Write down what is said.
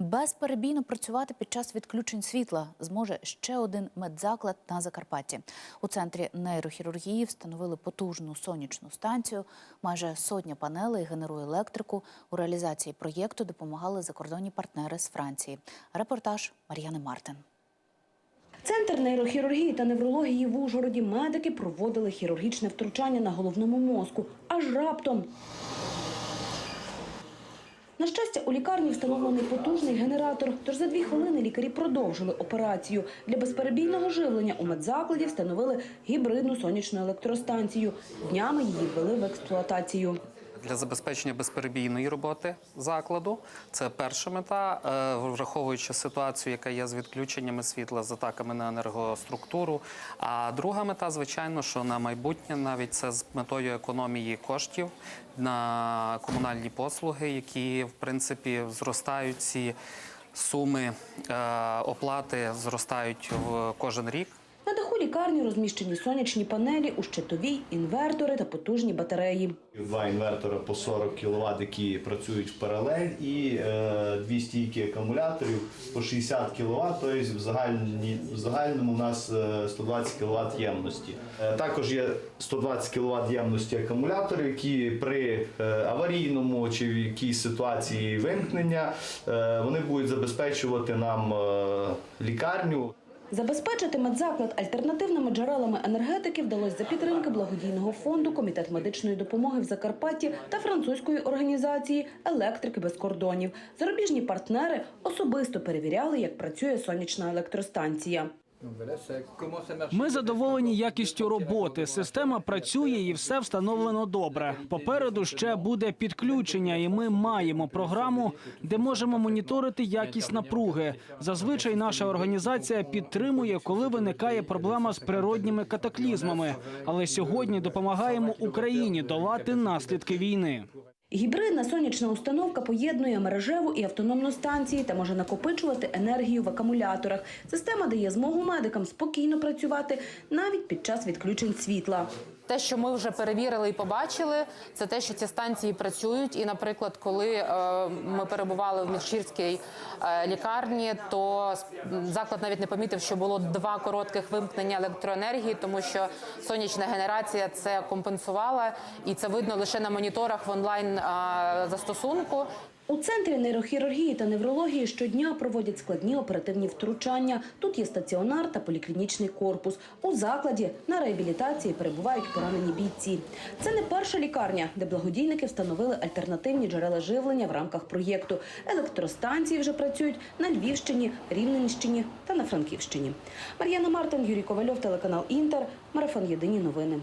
Безперебійно працювати під час відключень світла зможе ще один медзаклад на Закарпатті. У центрі нейрохірургії встановили потужну сонячну станцію. Майже сотня панелей генерує електрику. У реалізації проєкту допомагали закордонні партнери з Франції. Репортаж Мар'яни Мартин. Центр нейрохірургії та неврології в Ужгороді медики проводили хірургічне втручання на головному мозку. Аж раптом. На щастя, у лікарні встановлений потужний генератор, тож за дві хвилини лікарі продовжили операцію. Для безперебійного живлення у медзакладі встановили гібридну сонячну електростанцію. Днями її ввели в експлуатацію. Для забезпечення безперебійної роботи закладу це перша мета, е, враховуючи ситуацію, яка є з відключеннями світла, з атаками на енергоструктуру. А друга мета, звичайно, що на майбутнє навіть це з метою економії коштів на комунальні послуги, які в принципі зростають ці суми е, оплати зростають в кожен рік. На даху лікарні розміщені сонячні панелі у щитовій, інвертори та потужні батареї. Два інвертора по 40 кВт, які працюють в паралель, і е, дві стійки акумуляторів по 60 кВт, тобто в, загальні, в загальному у нас е, 120 кВт ємності. Е, також є 120 кВт ємності акумуляторів, які при е, аварійному чи в якійсь ситуації вимкнення е, вони будуть забезпечувати нам е, лікарню. Забезпечити медзаклад альтернативними джерелами енергетики вдалося за підтримки благодійного фонду Комітет медичної допомоги в Закарпатті та французької організації Електрики без кордонів. Зарубіжні партнери особисто перевіряли, як працює сонячна електростанція. Ми задоволені якістю роботи. Система працює і все встановлено добре. Попереду ще буде підключення, і ми маємо програму, де можемо моніторити якість напруги. Зазвичай наша організація підтримує, коли виникає проблема з природніми катаклізмами. Але сьогодні допомагаємо Україні долати наслідки війни. Гібридна сонячна установка поєднує мережеву і автономну станції та може накопичувати енергію в акумуляторах. Система дає змогу медикам спокійно працювати навіть під час відключень світла. Те, що ми вже перевірили і побачили, це те, що ці станції працюють. І, наприклад, коли е, ми перебували в Міжчірській е, лікарні, то заклад навіть не помітив, що було два коротких вимкнення електроенергії, тому що сонячна генерація це компенсувала, і це видно лише на моніторах в онлайн застосунку. У центрі нейрохірургії та неврології щодня проводять складні оперативні втручання. Тут є стаціонар та поліклінічний корпус. У закладі на реабілітації перебувають поранені бійці. Це не перша лікарня, де благодійники встановили альтернативні джерела живлення в рамках проєкту. Електростанції вже працюють на Львівщині, Рівненщині та на Франківщині. Мар'яна Мартин, Юрій Ковальов, телеканал Інтер. Марафон Єдині новини.